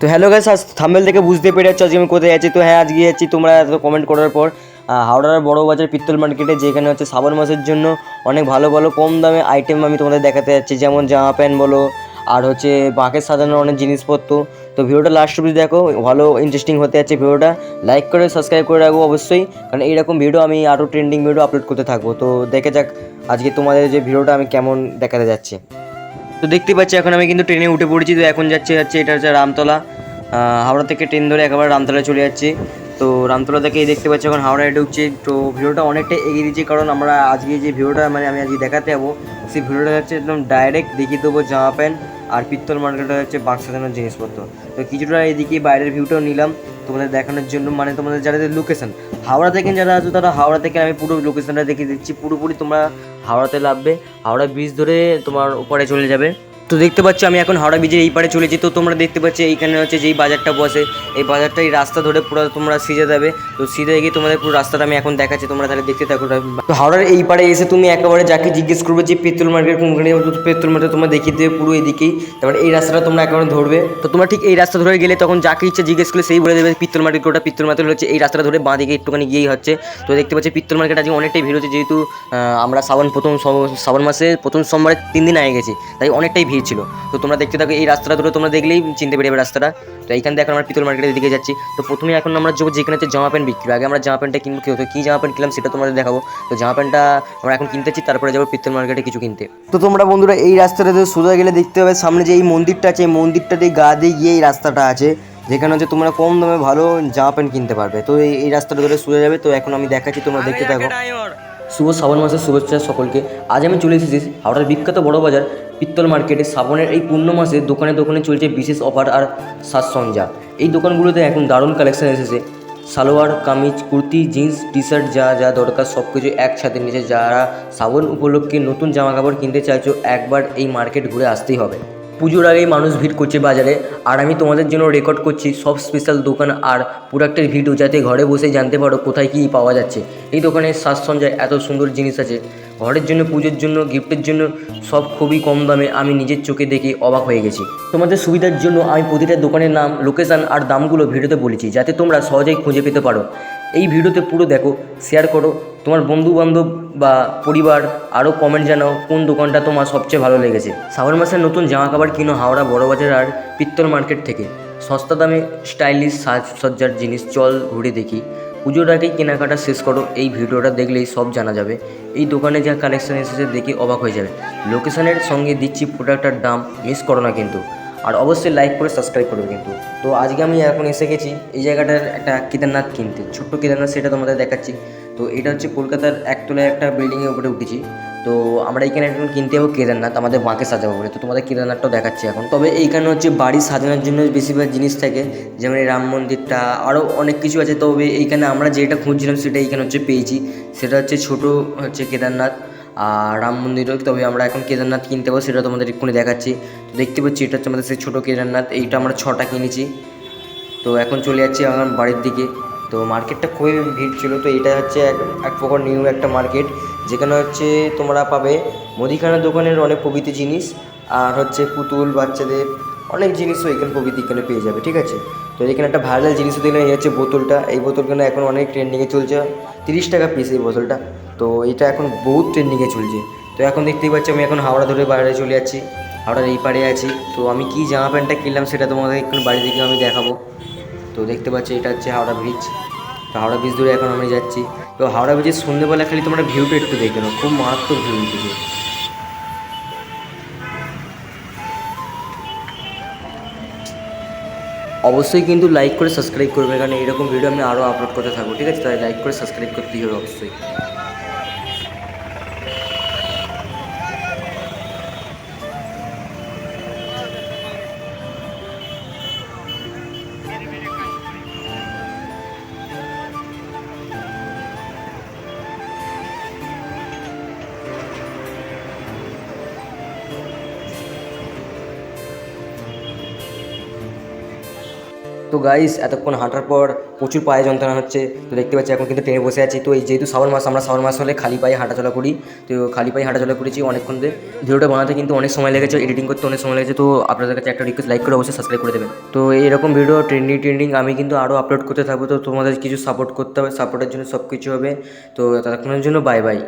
তো hello guys আজ thumbnail থেকে বুঝতে পেরে যাচ্ছ আজকে আমি কোথায় যাচ্ছি তো হ্যাঁ আজকে যাচ্ছি তোমরা এত কমেন্ট করার পর হাওড়ার বড় বাজার পিত্তল মার্কেটে যেখানে হচ্ছে শ্রাবণ মাসের জন্য অনেক ভালো ভালো, কম দামে আইটেম আমি তোমাদের দেখাতে যাচ্ছি। যেমন জামা প্যান্ট বলো, আর হচ্ছে বাঁকের সাজানোর অনেক জিনিসপত্র। তো ভিডিওটা লাস্ট অব্দি দেখো, ভালো ইন্টারেস্টিং হতে যাচ্ছে ভিডিওটা। লাইক করে সাবস্ক্রাইব করে রাখব অবশ্যই, কারণ এইরকম ভিডিও আমি আরও ট্রেন্ডিং ভিডিও আপলোড করতে থাকব। তো দেখে যাক আজকে তোমাদের যে ভিডিওটা আমি কেমন দেখাতে যাচ্ছি। তো দেখতে পাচ্ছি, এখন আমি কিন্তু ট্রেনে উঠে পড়েছি, তো এখন যাচ্ছে যাচ্ছে এটা হচ্ছে রামতলা। হাওড়া থেকে ট্রেন ধরে একেবারে রামতলা চলে যাচ্ছে। তো রামতলা থেকে দেখতে পাচ্ছি, এখন হাওড়ায় ঢুকছে। তো ভিডিওটা অনেকটা এগিয়ে দিচ্ছি কারণ আমরা আজকে যে ভিডিওটা মানে আমি আজকে দেখাতে যাব, সেই ভিডিওটা হচ্ছে একদম ডাইরেক্ট দেখিয়ে দেবো, জামা প্যান্ট। আর পিত্তল মার্কেটটা হচ্ছে বাক্স সাজানোর জিনিসপত্র। তো কিছুটা এদিকে বাইরের ভিউটাও নিলাম, তোমাদের দেখানোর জন্য। মানে তোমাদের যারা লোকেশন হাওড়া থেকে যারা আছো তারা হাওড়া থেকে আমি পুরো লোকেশানটা দেখিয়ে দিচ্ছি। পুরোপুরি তোমরা হাওড়াতে লাভবে হাওড়া ব্রিজ ধরে তোমার উপরে চলে যাবে। তো দেখতে পাচ্ছ আমি এখন হাওড়া ব্রিজের এই পারে চলেছি। তো তোমরা দেখতে পাচ্ছ এইখানে হচ্ছে যেই বাজারটা বসে, এই বাজারটা এই রাস্তা ধরে পুরো তোমরা সিজে যাবে। তো সিজে গিয়ে তোমাদের পুরো রাস্তাটা আমি এখন দেখাচ্ছি, তোমরা তাহলে দেখতে থাকো। তো হাওড়ার এই পারে এসে তুমি একেবারে যাকে জিজ্ঞেস করবে যে পেট্রোল মার্কেট কোনখানে? পেট্রোল মার্কেট তোমরা দেখিয়ে দেবে পুরো এদিকেই। তারপরে এই রাস্তাটা তোমরা একেবারে ধরবে। তো তোমরা ঠিক এই রাস্তা ধরে গেলে তখন যাকে ইচ্ছে জিজ্ঞেস করলে সেই বলে দেবে পিত্তল মার্কেট ওটা পিত্তল মার্কেট হচ্ছে এই রাস্তাটা ধরে বাঁ দিকে একটুখানি গিয়েই হচ্ছে। তো দেখতে পাচ্ছি পিত্তল মার্কেট আজকে অনেকটাই ভিড় হচ্ছে, যেহেতু আমরা শ্রাবণ প্রথম শ্রাবণ মাসে প্রথম সোমবারে তিন দিন আগে গেছি, তাই অনেকটাই ভিড় ছিল তো তোমরা দেখতে থাকো, এই রাস্তাটা ধরে তোমরা দেখলেই চিনতে পেরে যাবে রাস্তাটা। তো এইখান থেকে এখন আমরা পিতল মার্কেটের দিকে যাচ্ছি। তো প্রথমে এখন আমরা যাব যেখানে জামা প্যান্ট বিক্রি। আগে আমরা জামা প্যান্টটা কিনবো, কী হতো, কী জামা প্যান্ট কিনলাম সেটা তোমাদের দেখাবো। তো জামা প্যান্টটা আমরা এখন কিনতেছি তারপরে যাব পিতল মার্কেটে কিছু কিনতে। তো তোমরা বন্ধুরা, এই রাস্তাটা সোজা গেলে দেখতে পাবে, সামনে যে এই মন্দিরটা আছে, এই মন্দিরটা দিয়ে গা দিয়ে গিয়ে এই রাস্তাটা আছে। যেখানে হচ্ছে তোমরা কম দামে ভালো জামা প্যান্ট কিনতে পারবে। তো এই রাস্তাটা ধরে সোজা যাবে। তো এখন আমি দেখাচ্ছি, তোমরা দেখতে থাকো। শুভ শ্রাবণ মাসের শুভেচ্ছা সকলকে। আজ আমি চলে এসেছি হাওড়ার বিখ্যাত বড় বাজার পিত্তল মার্কেটে। শ্রাবণের এই পূর্ণ মাসে দোকানে দোকানে চলছে বিশেষ অফার আর সাজসঞ্জা এই দোকানগুলোতে এখন দারুণ কালেকশন এসেছে। Salwar, kameez, kurti jeans T shirt যা যা দরকার সব কিছু একসাথে নিচে যারা শ্রাবণ উপলক্ষে নতুন জামা কাপড় কিনতে চাইছো, একবার এই মার্কেট ঘুরে আসতেই হবে। পুজোর আগেই মানুষ ভিড় করছে বাজারে। আর আমি তোমাদের জন্য রেকর্ড করছি সব স্পেশাল দোকান আর প্রোডাক্টের ভিডিও যাতে ঘরে বসে জানতে পারো কোথায় কী পাওয়া যাচ্ছে। এই দোকানে সাজসঞ্জয় এত সুন্দর জিনিস আছে। ঘরের জন্য, পুজোর জন্য গিফটের জন্য সব খুবই কম দামে আমি নিজের চোখে দেখে অবাক হয়ে গেছি। তোমাদের সুবিধার জন্য আমি প্রতিটা দোকানের নাম লোকেশান আর দামগুলো ভিডিওতে বলেছি, যাতে তোমরা সহজেই খুঁজে পেতে পারো। এই ভিডিওতে পুরো দেখো শেয়ার করো তোমার বন্ধু বান্ধব বা পরিবার আরও কমেন্ট জানাও কোন দোকানটা তোমার সবচেয়ে ভালো লেগেছে। শ্রাবণ মাসের নতুন জামা কাপড় কিনো হাওড়া বড়বাজার আর পিত্তল মার্কেট থেকে। সস্তা দামে স্টাইলিশ সাজসজ্জার জিনিস চল ঘুরে দেখি। পুজোর আগেই কেনাকাটা শেষ করো, এই ভিডিওটা দেখলেই সব জানা যাবে। এই দোকানে যা কালেকশন এসেছে দেখে অবাক হয়ে যাবে। লোকেশনের সঙ্গে দিচ্ছি প্রোডাক্টটার দাম মিস করো না কিন্তু। আর অবশ্যই লাইক করে সাবস্ক্রাইব করবে কিন্তু। তো আজকে আমি এখন এসে গেছি, এই জায়গাটার একটা কেদারনাথ কিনতে। ছোট্ট কেদারনাথ সেটা তোমাদের দেখাচ্ছি। তো এটা হচ্ছে কলকাতার একতলায় একটা বিল্ডিংয়ের উপরে উঠেছি। তো আমরা এখানে এখন কিনতে যাব কেদারনাথ, আমাদের মাকে সাজাবো বলে। তো তোমাদের কেদারনাথটাও দেখাচ্ছি এখন। তবে এইখানে হচ্ছে বাড়ি সাজানোর জন্য বেশিরভাগ জিনিস থাকে, যেমন এই রাম মন্দিরটা আরও অনেক কিছু আছে। তবে এইখানে আমরা যেটা খুঁজছিলাম সেটা এইখানে হচ্ছে পেয়েছি। সেটা হচ্ছে ছোট হচ্ছে কেদারনাথ। আর রাম মন্দিরও তবে আমরা এখন কেদারনাথ কিনতে পাবো সেটা তোমাদের এক্ষুনি দেখাচ্ছি। দেখতে পাচ্ছি এটা হচ্ছে আমাদের সেই ছোটো কেদারনাথ, এইটা আমরা ছটা কিনেছি। তো এখন চলে যাচ্ছি আমার বাড়ির দিকে। তো মার্কেটটা খুবই ভিড় ছিল, তো এটা হচ্ছে এক এক প্রকার নিউ একটা মার্কেট, যেখানে হচ্ছে তোমরা পাবে মুদিখানার দোকানের অনেক প্রভৃতি জিনিস, আর হচ্ছে পুতুল বাচ্চাদের অনেক জিনিসও এখানে প্রভৃতি এখানে পেয়ে যাবে, ঠিক আছে? তো এখানে একটা ভাইরাল জিনিস দিলে এই হচ্ছে বোতলটা। এই বোতলগুলো এখন অনেক ট্রেন্ডিংয়ে চলছে। তিরিশ টাকা পিস এই বোতলটা। তো এটা এখন বহুত ট্রেন্ডিংয়ে চলছে। তো এখন দেখতেই পাচ্ছি, আমি এখন হাওড়া ধরে বাইরে চলে যাচ্ছি। হাওড়ার এই পাড়ে আছি। তো আমি কি জামা প্যান্টটা কিনলাম সেটা তোমাদের এখন বাড়ি থেকে আমি দেখাবো। তো দেখতে পাচ্ছি, এটা হচ্ছে হাওড়া ব্রিজ তো হাওড়া ব্রিজ ধরে এখন আমি যাচ্ছি। তো হাওড়া ব্রিজের সন্ধ্যেবেলা খালি তোমরা ভিউটা একটু দেখে নাও। খুব মারাত্মক ভিউ উঠেছে অবশ্যই কিন্তু লাইক করে সাবস্ক্রাইব করবে কারণ এরকম ভিডিও আমি আরও আপলোড করতে থাকব, ঠিক আছে? তাই লাইক করে সাবস্ক্রাইব করতেই হবে অবশ্যই। তো গাইস এতক্ষণ হাঁটার পর প্রচুর পায়ে যন্ত্রণা হচ্ছে, তো দেখতে পাচ্ছি এখন কিন্তু ট্রেনে বসে আছি। তো এই যেহেতু শ্রাবণ মাস, আমরা শ্রাবণ মাস হলে খালি পায়ে হাঁটাচলা করি। তো খালি পায়ে হাঁটাচলা করেছি অনেকক্ষণ ধরে। ভিডিওটা বানাতে কিন্তু অনেক সময় লেগেছে এডিটিং করতে অনেক সময় লেগেছে, তো আপনাদের কাছে একটা রিকোয়েস্ট লাইক করে অবশ্যই সাবস্ক্রাইব করে দেবেন। তো এইরকম ভিডিও ট্রেন্ডিং ট্রেন্ডিং আমি কিন্তু আরও আপলোড করতে থাকব, তো তোমাদের কিছু সাপোর্ট করতে হবে সাপোর্টের জন্য সব কিছু হবে। তো ততক্ষণের জন্য বাই বাই